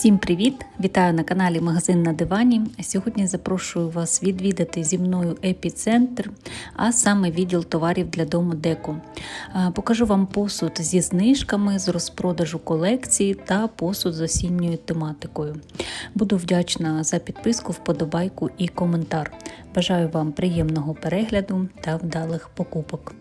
Всім привіт! Вітаю на каналі Магазин на дивані. Сьогодні запрошую вас відвідати зі мною епіцентр, а саме відділ товарів для дому Деко. Е, Покажу вам посуд зі знижками, з розпродажу колекції та посуд з осінньою тематикою. Буду вдячна за підписку, вподобайку і коментар. Бажаю вам приємного перегляду та вдалих покупок.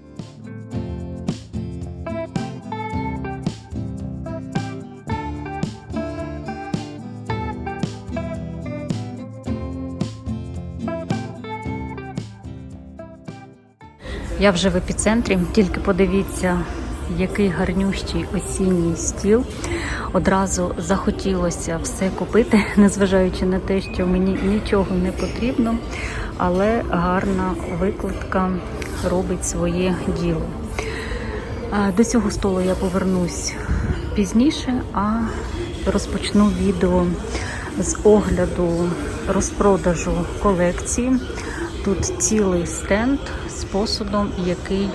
Я вже в епіцентрі, тільки подивіться, який гарнющий осінній стіл. Одразу захотілося все купити, незважаючи на те, що мені нічого не потрібно, але гарна викладка робить своє діло. До цього столу я повернусь пізніше, а розпочну відео з огляду розпродажу колекції. Тут цілий стенд з посудом, який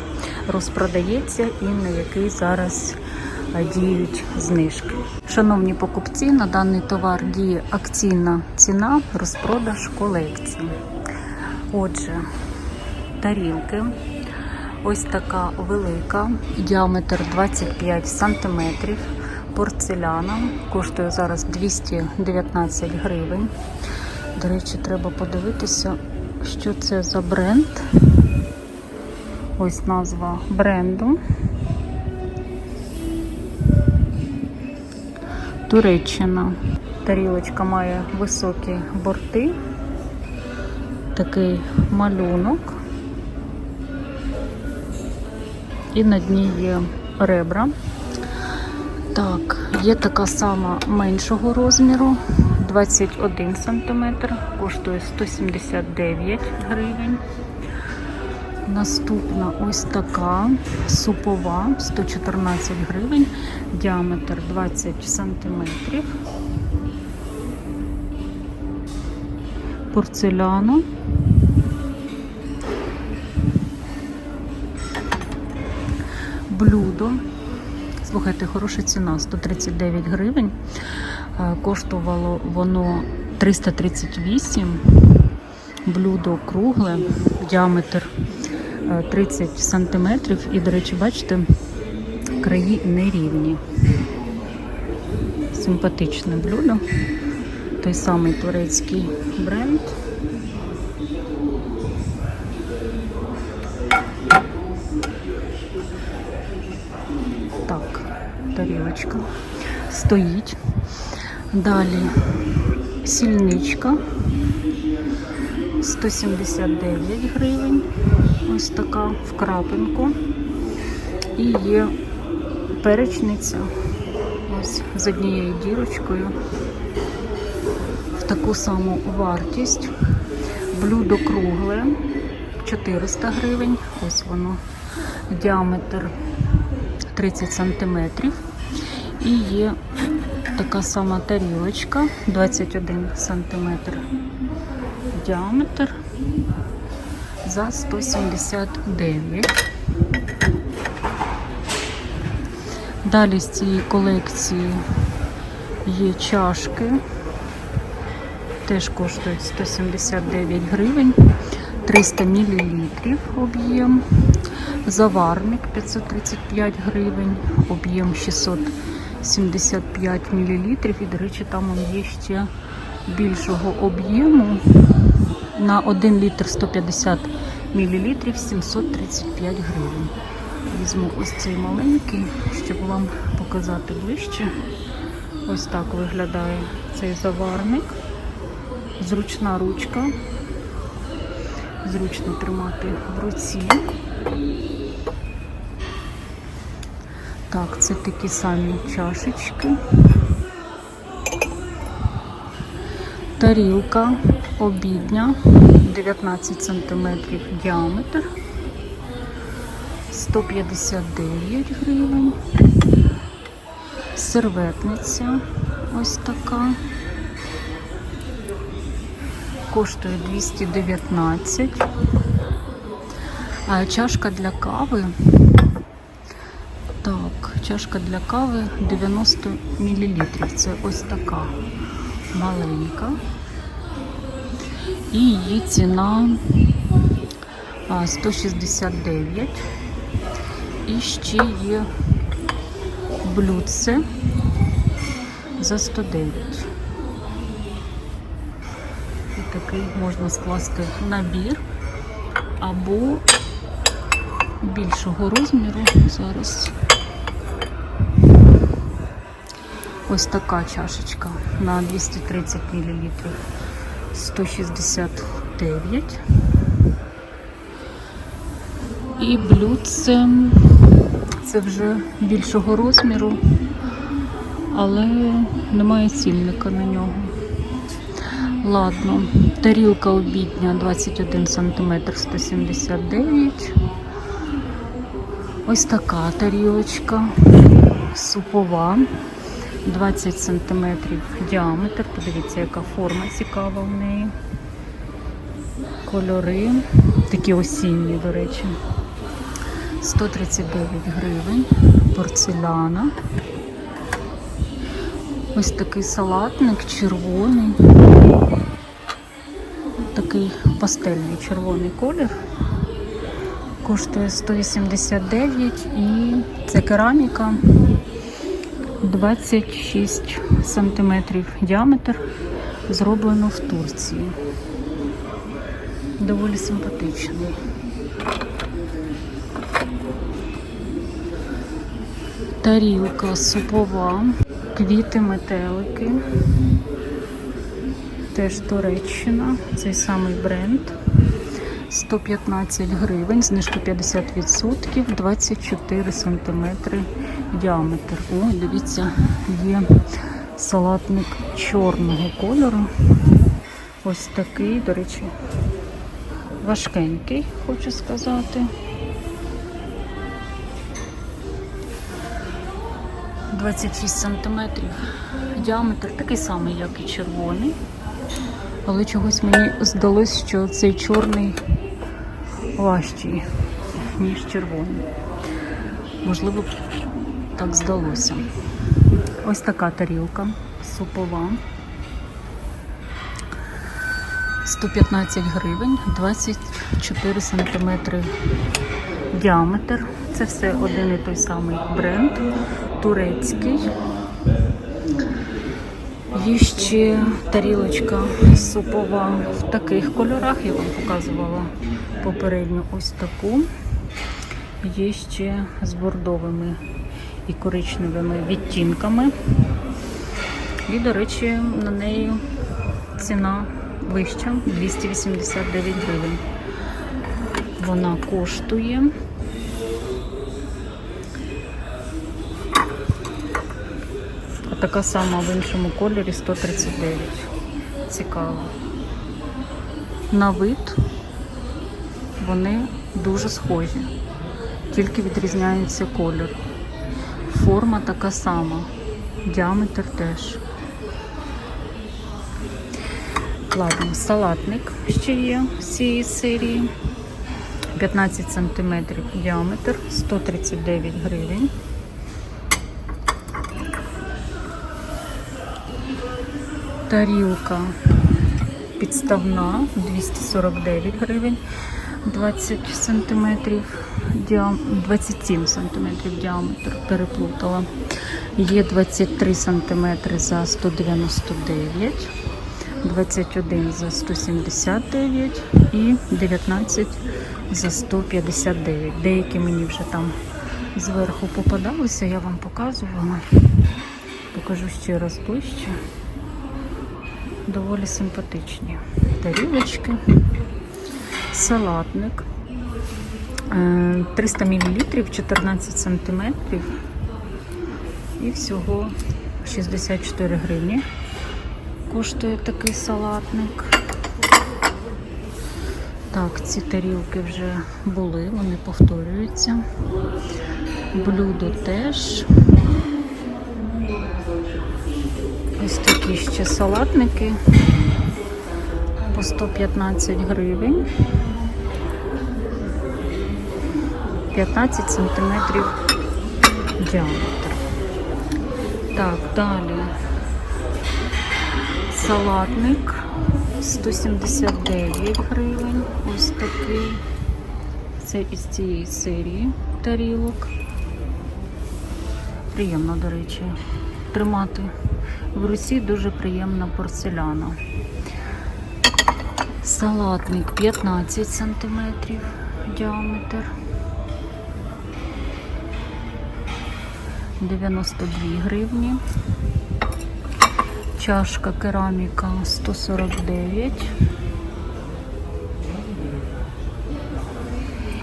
розпродається і на який зараз діють знижки. Шановні покупці, на даний товар діє акційна ціна, розпродаж колекції. Отже, тарілки. Ось така велика, діаметр 25 см, порцеляна, коштує зараз 219 гривень. До речі, треба подивитися, що це за бренд. Ось назва бренду. Туреччина. Тарілочка має високі борти, такий малюнок. І на дні є ребра. Так, є така сама меншого розміру, 21 см, коштує 179 гривень. Наступна ось така супова, 114 гривень, діаметр 20 сантиметрів. Порцеляна. Блюдо. Слухайте, хороша ціна 139 гривень. Е, Коштувало воно 338. Блюдо кругле, діаметр 30 сантиметрів. І, до речі, бачите, краї нерівні. Симпатичне блюдо. Той самий турецький бренд. Так, тарілочка стоїть. Далі сільничка 179 гривень. Ось така в. І є перечниця ось з однією дірочкою. В таку саму вартість. Блюдо кругле 400 гривень. Ось воно діаметр 30 сантиметрів. І є така сама тарілочка 21 сантиметр діаметр за 179. Далі з цієї колекції є чашки, теж коштують 179 гривень, 300 мл об'єм. Заварник 535 гривень, об'єм 675 мл. І, до речі, там є ще більшого об'єму на 1 літр 150 мл 735 гривень. Візьму ось цей маленький, щоб вам показати ближче. Ось так виглядає цей заварник. Зручна ручка. Зручно тримати в руці. Так, це такі самі чашечки. Тарілка обідня 19 см діаметр. 159 гривень. Серветниця ось така. Коштує 219. А чашка для кави Так, чашка для кави 90 мл. Це ось така маленька. І її ціна а, 169. І ще є блюдце за 109. І такий можна скласти набір або більшого розміру. Зараз ось така чашечка на 230 мл 169. І блюдце це вже більшого розміру, але немає цільника на нього. Ладно, тарілка обідня 21 см 179. Ось така тарілочка супова 20 см діаметр. Подивіться, яка форма цікава в неї. Кольори, такі осінні, до речі. 139 гривень, порцеляна. Ось такий салатник червоний. Такий пастельний червоний колір. Коштує 189 і це кераміка 26 сантиметрів діаметр. Зроблено в Турції. Доволі симпатичний. Тарілка супова, квіти метелики. Теж Туреччина, цей самий бренд. 115 гривень, знижка 50%, 24 сантиметри діаметр. О, дивіться, є салатник чорного кольору. Ось такий, до речі, важкенький, хочу сказати. 26 сантиметрів діаметр, такий самий, як і червоний. Але чогось мені здалось, що цей чорний важчий, ніж червоний. Можливо, так здалося. Ось така тарілка супова. 115 гривень, 24 сантиметри діаметр. Це все один і той самий бренд, турецький. Є ще тарілочка супова в таких кольорах, я вам показувала попередньо ось таку. Є ще з бордовими і коричневими відтінками. І, до речі, на неї ціна вища 289 гривень. Вона коштує. Така сама в іншому кольорі 139. Цікаво. На вид вони дуже схожі, тільки відрізняється колір. Форма така сама, діаметр теж. Ладно, салатник ще є з цієї серії. 15 см діаметр, 139 гривень. Тарілка підставна 249 гривень, 20 сантиметрів діам... 27 сантиметрів діаметр, переплутала. Є 23 сантиметри за 199, 21 за 179 і 19 за 159. Деякі мені вже там зверху попадалися, я вам показувала. Покажу ще раз ближче. Доволі симпатичні тарілочки, салатник. Е, 300 мл, 14 см і всього 64 гривні. Коштує такий салатник. Так, ці тарілки вже були, вони повторюються. Блюдо теж. Ось такі ще салатники по 115 гривень. 15 сантиметрів діаметр. Так, далі салатник 179 гривень. Ось такий. Це із цієї серії тарілок. Приємно, до речі, тримати в руці дуже приємна порцеляна. Салатник 15 см діаметр. 92 гривні. Чашка кераміка 149.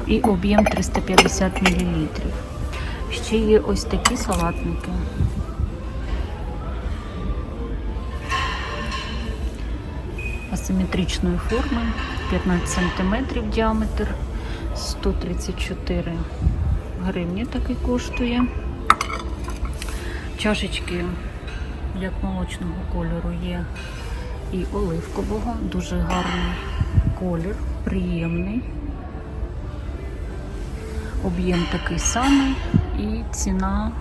І об'єм 350 мл. Ще є ось такі салатники. Асиметричної форми, 15 см діаметр, 134 гривні такий коштує. Чашечки як молочного кольору є і оливкового, дуже гарний колір, приємний. Об'єм такий самий і ціна,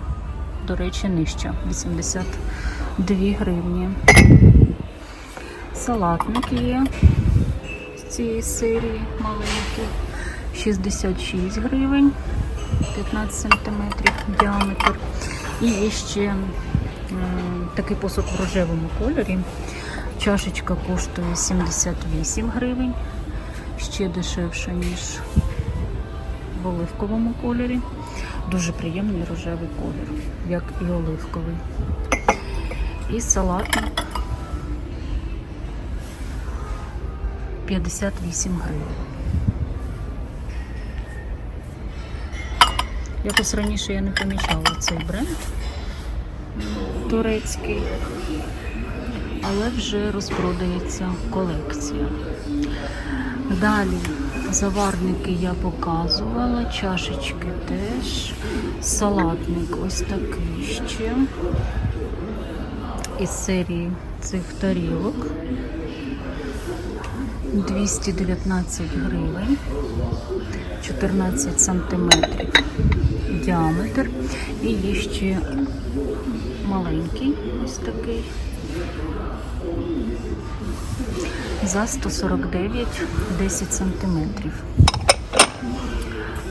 до речі, нижча 82 гривні. Салатник є з цієї серії маленький, 66 гривень, 15 см діаметр. І ще такий посуд в рожевому кольорі. Чашечка коштує 78 гривень, ще дешевше, ніж в оливковому кольорі. Дуже приємний рожевий колір, як і оливковий. І салатник 58 гривень. Якось раніше я не помічала цей бренд турецький, але вже розпродається колекція. Далі заварники я показувала, чашечки теж, салатник ось такий ще. Із серії цих тарілок 219 гривень, 14 сантиметрів діаметр. І є ще маленький ось такий. За 149 10 сантиметрів.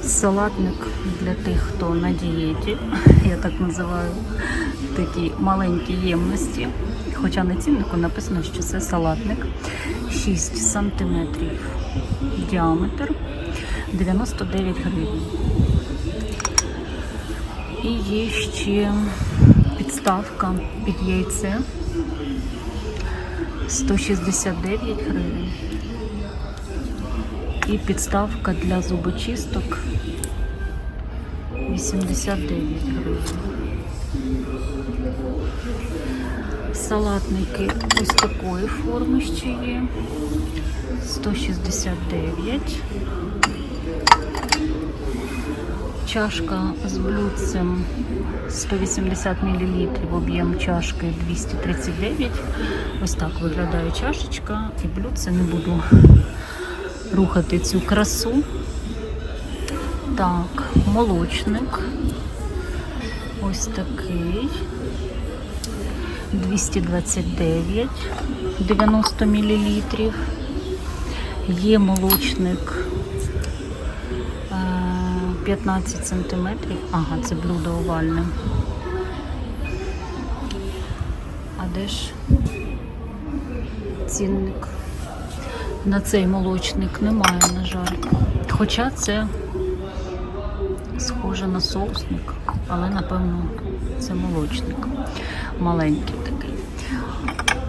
Салатник для тих, хто на дієті, я так називаю такі маленькі ємності. Хоча на ціннику написано, що це салатник 6 сантиметрів діаметр 99 гривень. І є ще підставка під яйце 169 гривень. І підставка для зубочисток 89 гривень. Салатники ось такої форми ще є. 169. Чашка з блюдцем 180 мл, об'єм чашки 239. Ось так виглядає чашечка і блюдце. Не буду рухати цю красу. Так, молочник. Ось такий. 229, 90 мл. Є молочник е, 15 сантиметрів. Ага, це блюдо овальне. А де ж цінник? На цей молочник немає, на жаль. Хоча це схоже на соусник, але напевно це молочник. Маленький такий.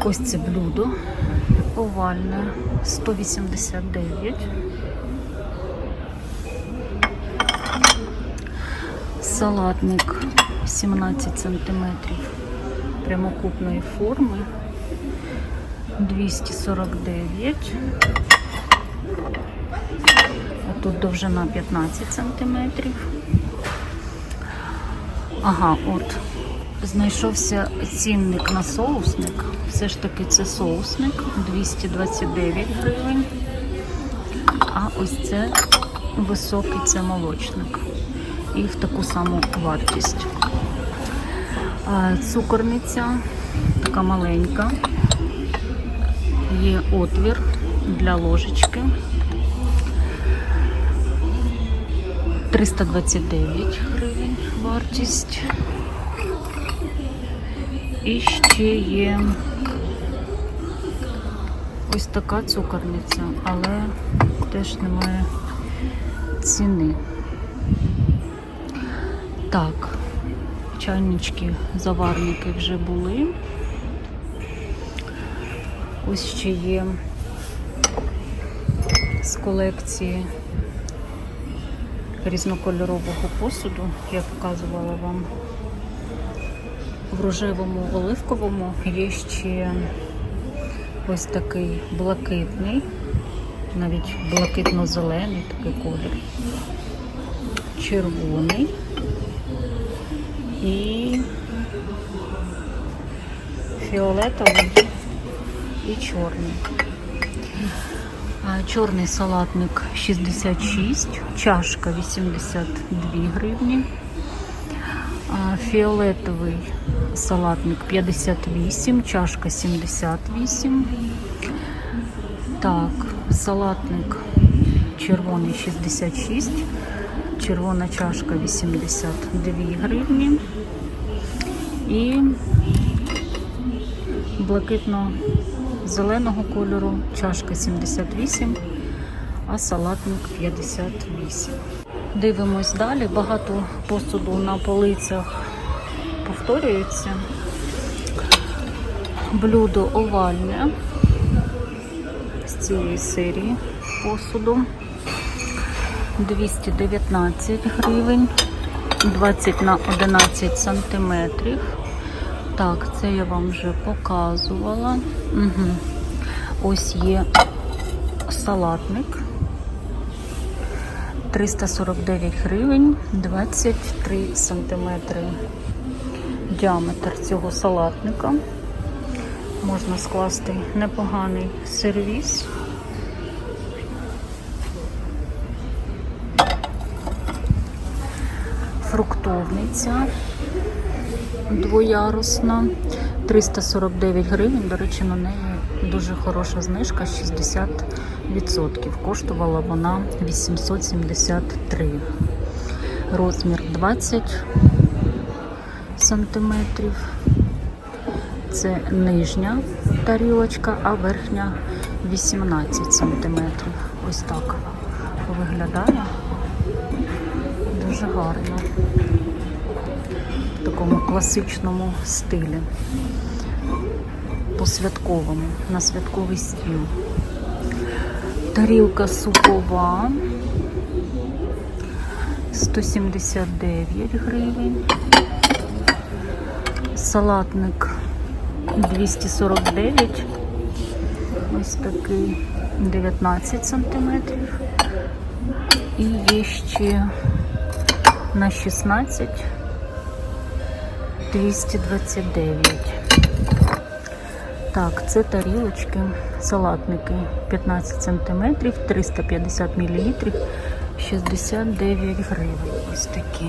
Ось це блюдо овальне 189. Салатник 17 сантиметрів прямокутної форми 249. А тут довжина 15 сантиметрів. Ага, от знайшовся цінник на соусник. Все ж таки це соусник 229 гривень. А ось це високий це молочник. і в таку саму вартість. Цукорниця така маленька. Є отвір для ложечки. 329 гривень вартість. І ще є ось така цукорниця, але теж немає ціни. Так, чайнички, заварники вже були. Ось ще є з колекції різнокольорового посуду, я показувала вам. В рожевому оливковому є ще ось такий блакитний, навіть блакитно-зелений такий колір, червоний і фіолетовий і чорний. Чорний салатник 66, чашка 82 гривні. Фіолетовий салатник 58, чашка 78. Так, салатник червоний 66, червона чашка 82 гривні. І блакитно-зеленого кольору чашка 78, а салатник 58. Дивимось далі. Багато посуду на полицях повторюється. Блюдо овальне з цієї серії посуду. 219 гривень, 20 на 11 сантиметрів. Так, це я вам вже показувала. Угу. Ось є салатник. 349 гривень, 23 сантиметри діаметр цього салатника. Можна скласти непоганий сервіс. Фруктовниця двоярусна, 349 гривень. До речі, на неї дуже хороша знижка 60%. Коштувала вона 873. Розмір 20 сантиметрів. Це нижня тарілочка, а верхня 18 сантиметрів. Ось так виглядає. Дуже гарно. В такому класичному стилі. По святковому, на святковий стіл. Тарілка супова 179 гривень. Салатник 249. Ось такий 19 сантиметрів. І є ще на 16 229. Так, це тарілочки, салатники 15 сантиметрів, 350 мл, 69 гривень. Ось такі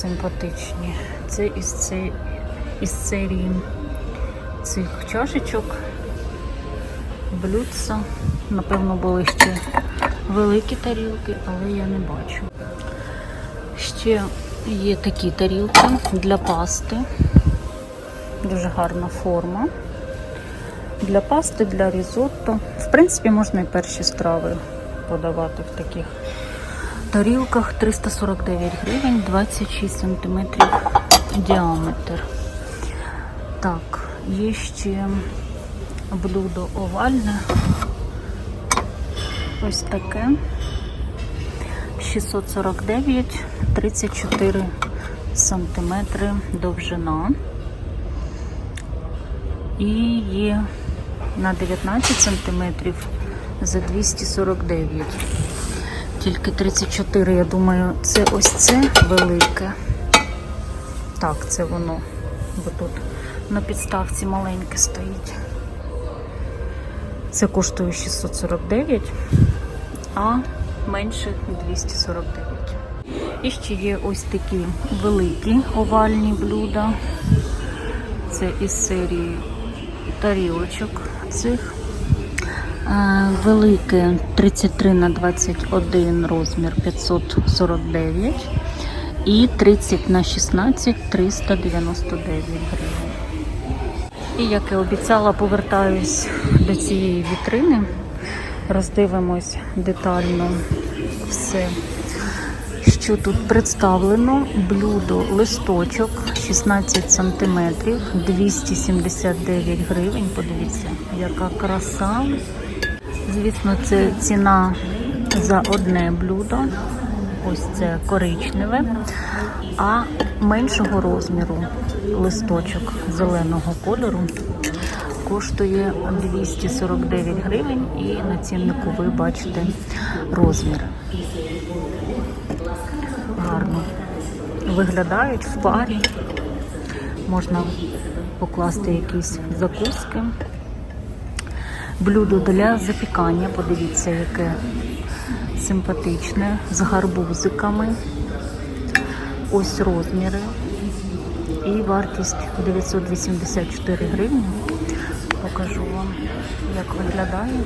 симпатичні. Це із, це, із серії цих чашечок, блюдца. Напевно, були ще великі тарілки, але я не бачу. Ще є такі тарілки для пасти. Дуже гарна форма. Для пасти, для різотто. В принципі, можна і перші страви подавати в таких тарілках 349 гривень, 26 сантиметрів діаметр. Так, є ще блюдо овальне. Ось таке. 649, 34 сантиметри довжина. І є на 19 сантиметрів за 249. Тільки 34, я думаю, це ось це велике. Так, це воно. Бо тут на підставці маленьке стоїть. Це коштує 649, а менше 249. І ще є ось такі великі овальні блюда. Це із серії тарілочок цих. Е, Велике 33 на 21 розмір 549 і 30 на 16 399 гривень. І як і обіцяла, повертаюсь до цієї вітрини. Роздивимось детально все, що тут представлено. Блюдо листочок 16 см, 279 гривень. Подивіться, яка краса. Звісно, це ціна за одне блюдо. Ось це коричневе, а меншого розміру листочок зеленого кольору коштує 249 гривень і на ціннику ви бачите розмір. Гарно виглядають в парі. Можна покласти якісь закуски. Блюдо для запікання, подивіться, яке симпатичне, з гарбузиками. Ось розміри. І вартість 984 гривні. Покажу вам, як виглядає.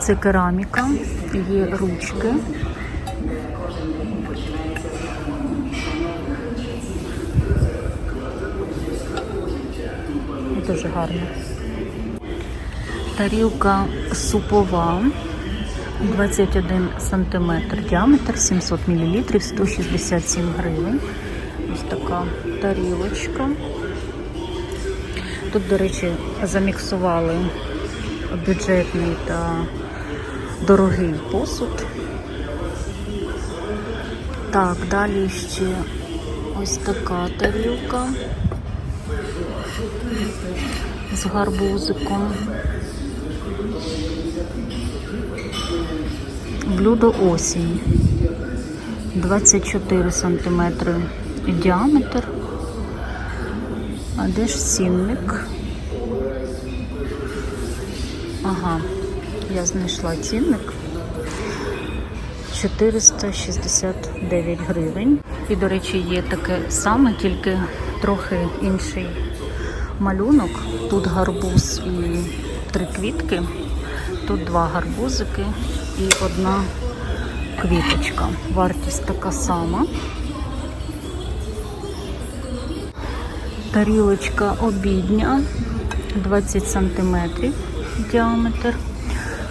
Це кераміка, є ручки. Дуже гарно. Тарілка супова. 21 см діаметр, 700 мл, 167 гривень. Ось така тарілочка. Тут, до речі, заміксували бюджетний та дорогий посуд. Так, далі ще ось така тарілка з гарбузиком. Блюдо осінь. 24 см діаметр. А де ж цінник? Ага, я знайшла цінник. 469 гривень. І, до речі, є таке саме, тільки трохи інший малюнок. Тут гарбуз і три квітки. Тут два гарбузики і одна квіточка. Вартість така сама. Тарілочка обідня 20 см діаметр,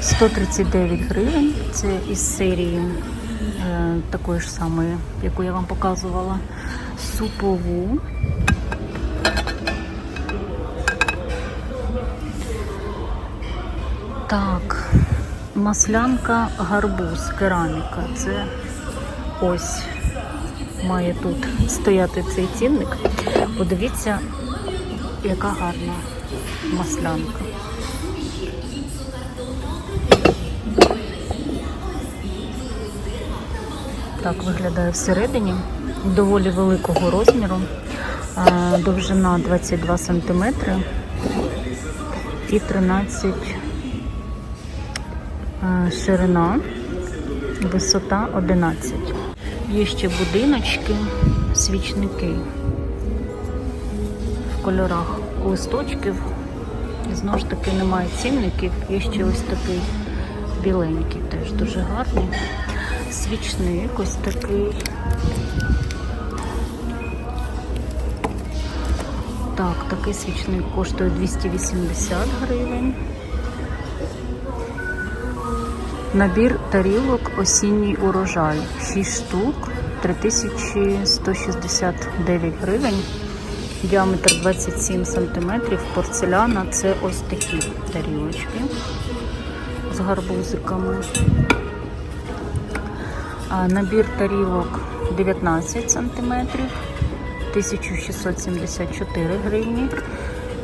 139 гривень. Це із серії е, такої ж самої, яку я вам показувала, супову. Так, маслянка, гарбуз, кераміка. Це ось має тут стояти цей цінник. Подивіться, яка гарна маслянка. Так виглядає всередині. Доволі великого розміру. Довжина 22 см і 13 а, ширина, висота 11. Є ще будиночки, свічники в кольорах листочків. Знову ж таки немає цінників. Є ще ось такий біленький, теж дуже гарний. Свічник ось такий. Так, такий свічник коштує 280 гривень. Набір тарілок осінній урожай. 6 штук, 3169 гривень. Діаметр 27 см. Порцеляна це ось такі тарілочки з гарбузиками. А набір тарілок 19 см, 1674 гривні.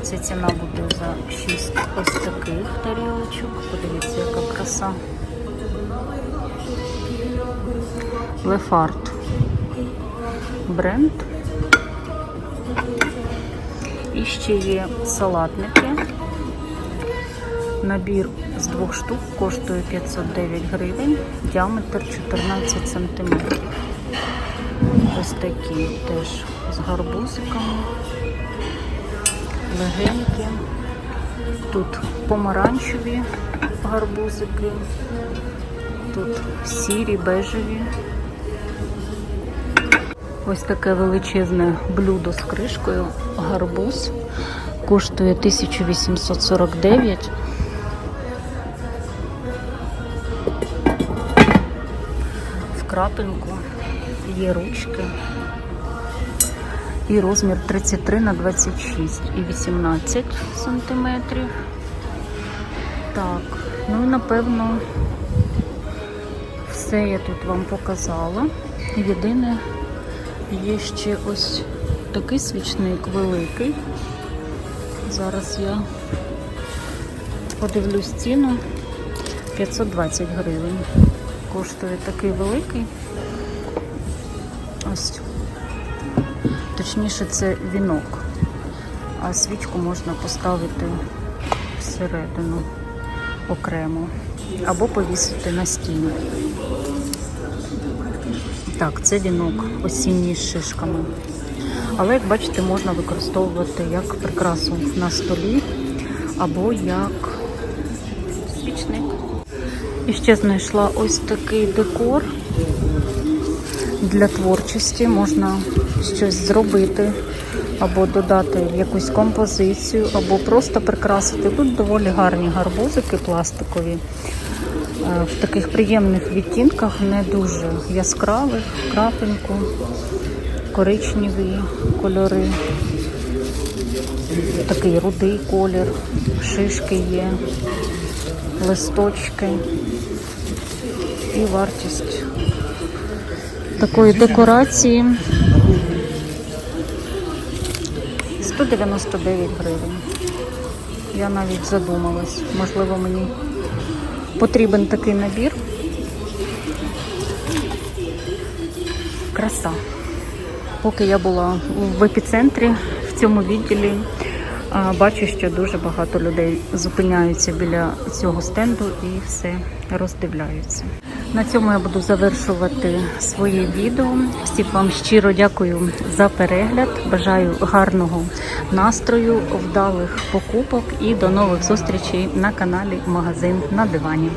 Ця ціна буде за 6 ось таких тарілочок. Подивіться, яка краса. Лефарт бренд. І ще є салатники. Набір з двох штук коштує 509 гривень, діаметр 14 сантиметрів. ось такі теж з гарбузиками, легенькі. Тут помаранчеві гарбузики, тут сірі, бежеві. Ось таке величезне блюдо з кришкою. Гарбуз коштує 1849. В крапинку є ручки. І розмір 33 на 26 і 18 сантиметрів. Так, ну і напевно все я тут вам показала. Єдине, є ще ось такий свічник великий. Зараз я подивлюсь ціну 520 гривень. Коштує такий великий. Ось. Точніше, це вінок, а свічку можна поставити всередину окремо або повісити на стіну. Так, це вінок осінній з шишками. Але, як бачите, можна використовувати як прикрасу на столі або як свічник. І ще знайшла ось такий декор для творчості. Можна щось зробити, або додати якусь композицію, або просто прикрасити. Тут доволі гарні гарбузики пластикові. Е, В таких приємних відтінках, не дуже яскравих, крапинку, коричневі кольори, такий рудий колір, шишки є, листочки і вартість такої декорації. 199 гривень. Я навіть задумалась, можливо, мені потрібен такий набір. Краса. Поки я була в епіцентрі в цьому відділі, бачу, що дуже багато людей зупиняються біля цього стенду і все роздивляються. На цьому я буду завершувати своє відео. Всім вам щиро дякую за перегляд. Бажаю гарного настрою, вдалих покупок і до нових зустрічей на каналі Магазин на дивані.